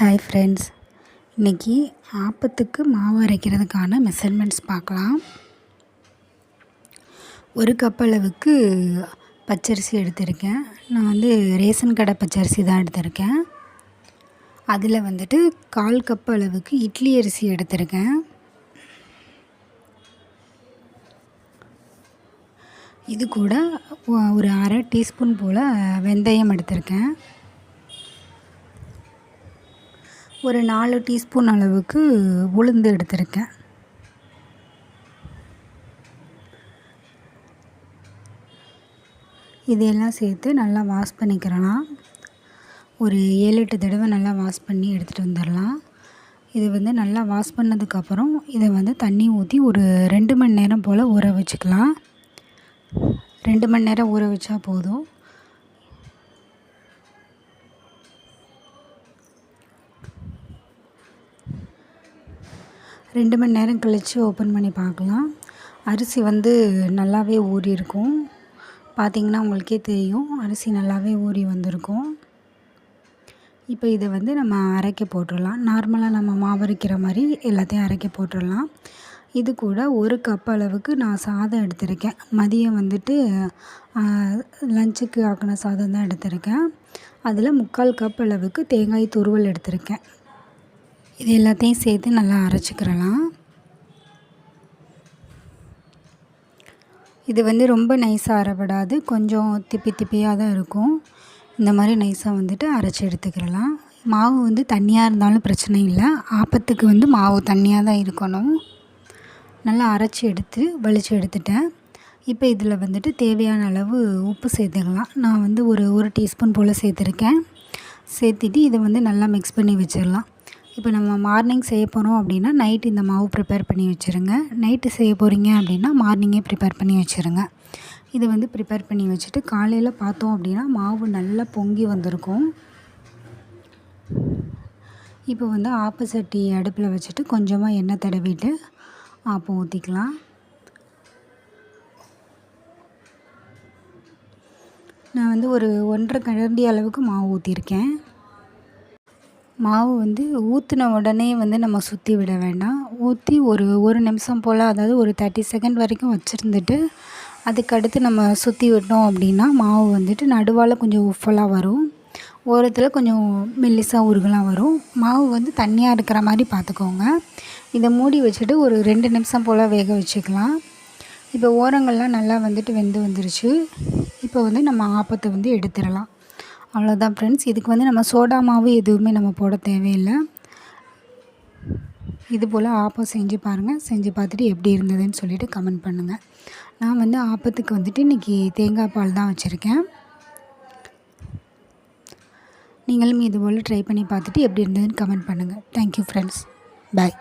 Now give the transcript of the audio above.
Hi friends இன்றைக்கி ஆப்பத்துக்கு மாவு அரைக்கிறதுக்கான measurements பார்க்கலாம். ஒரு கப் அளவுக்கு பச்சரிசி எடுத்திருக்கேன். நான் வந்து ரேஷன் கடை பச்சரிசி தான் எடுத்திருக்கேன். அதில் வந்துட்டு கால் கப் அளவுக்கு இட்லி அரிசி எடுத்திருக்கேன். இது கூட ஒரு அரை டீஸ்பூன் போல் வெந்தயம் எடுத்திருக்கேன். ஒரு நாலு டீஸ்பூன் அளவுக்கு உளுந்து எடுத்திருக்கேன். இதையெல்லாம் சேர்த்து நல்லா வாஷ் பண்ணிக்கிறலாம். ஒரு ஏழு எட்டு தடவை நல்லா வாஷ் பண்ணி எடுத்துகிட்டு வந்துடலாம். இது வந்து நல்லா வாஷ் பண்ணதுக்கப்புறம் இதை வந்து தண்ணி ஊற்றி ஒரு ரெண்டு மணி நேரம் போல் ஊற வச்சுக்கலாம். ரெண்டு மணி நேரம் ஊற வச்சா போதும். ரெண்டு மணி நேரம் கழித்து ஓப்பன் பண்ணி பார்க்கலாம். அரிசி வந்து நல்லாவே ஊறி இருக்கும் பார்த்திங்கன்னா உங்களுக்கே தெரியும். அரிசி நல்லாவே ஊறி வந்திருக்கும். இப்போ இதை வந்து நம்ம அரைக்க போட்டுடலாம். நார்மலாக நம்ம மாவு அரைக்கிற மாதிரி எல்லாத்தையும் அரைக்க போட்டுடலாம். இது கூட ஒரு கப் அளவுக்கு நான் சாதம் எடுத்திருக்கேன். மதியம் வந்துட்டு லஞ்சுக்கு ஆக்கின சாதம் தான் எடுத்திருக்கேன். அதில் முக்கால் கப் அளவுக்கு தேங்காய் துருவல் எடுத்திருக்கேன். இது எல்லாத்தையும் சேர்த்து நல்லா அரைச்சிக்கிறலாம். இது வந்து ரொம்ப நைஸாக அரைப்படாது. கொஞ்சம் திப்பி திப்பியாக தான் இருக்கும். இந்த மாதிரி நைஸாக வந்துட்டு அரைச்சி எடுத்துக்கிறலாம். மாவு வந்து தண்ணியாக இருந்தாலும் பிரச்சனை இல்லை. ஆப்பத்துக்கு வந்து மாவு தண்ணியாக தான் இருக்கணும். நல்லா அரைச்சி எடுத்து வலித்து எடுத்துட்டேன். இப்போ இதில் வந்துட்டு தேவையான அளவு உப்பு சேர்த்துக்கலாம். நான் வந்து ஒரு ஒரு டீஸ்பூன் போல் சேர்த்துருக்கேன். சேர்த்துட்டு இதை வந்து நல்லா மிக்ஸ் பண்ணி வச்சிடலாம். இப்போ நம்ம மார்னிங் செய்ய போகிறோம் அப்படின்னா நைட் இந்த மாவு ப்ரிப்பேர் பண்ணி வச்சுருங்க. நைட்டு செய்ய போகிறீங்க அப்படின்னா மார்னிங்கே ப்ரிப்பேர் பண்ணி வச்சுருங்க. இதை வந்து ப்ரிப்பேர் பண்ணி வச்சுட்டு காலையில் பார்த்தோம் அப்படின்னா மாவு நல்லா பொங்கி வந்திருக்கும். இப்போ வந்து ஆப்ப சட்டி அடுப்பில் வச்சுட்டு கொஞ்சமாக எண்ணெய் தடவிட்டு ஆப்பம் ஊற்றிக்கலாம் நான் வந்து ஒரு ஒன்றரை கரண்டி அளவுக்கு மாவு ஊற்றிருக்கேன் மாவு வந்து ஊற்றின உடனே வந்து நம்ம சுற்றி விட வேண்டாம். ஊற்றி ஒரு ஒரு நிமிஷம் போல் அதாவது ஒரு தேர்ட்டி செகண்ட் வரைக்கும் வச்சுருந்துட்டு அதுக்கடுத்து நம்ம சுற்றி விட்டோம் அப்படின்னா மாவு வந்துட்டு நடுவால் கொஞ்சம் உஃபலாக வரும். ஓரத்தில் கொஞ்சம் மெல்லிசாக உருகலாம் வரும். மாவு வந்து தண்ணியாக இருக்கிற மாதிரி பார்த்துக்கோங்க இதை மூடி வச்சுட்டு ஒரு ரெண்டு நிமிஷம் போல் வேக வச்சுக்கலாம். இப்போ ஓரங்கள்லாம் நல்லா வந்துட்டு வெந்து வந்துருச்சு. இப்போ வந்து நம்ம ஆப்பத்தை வந்து எடுத்துடலாம். அவ்வளோதான் ஃப்ரெண்ட்ஸ் இதுக்கு வந்து நம்ம சோடா மாவு எதுவுமே நம்ம போட தேவையில்லை. இது போல் ஆப்பம் செஞ்சு பாருங்கள் செஞ்சு பார்த்துட்டு எப்படி இருந்ததுன்னு சொல்லிவிட்டு கமெண்ட் பண்ணுங்கள் நான் வந்து ஆப்பத்துக்கு வந்துட்டு இன்றைக்கி தேங்காய் பால் தான் வச்சுருக்கேன். நீங்களும் இது போல் ட்ரை பண்ணி பார்த்துட்டு எப்படி இருந்ததுன்னு கமெண்ட் பண்ணுங்கள் தேங்க்யூ ஃப்ரெண்ட்ஸ் பாய்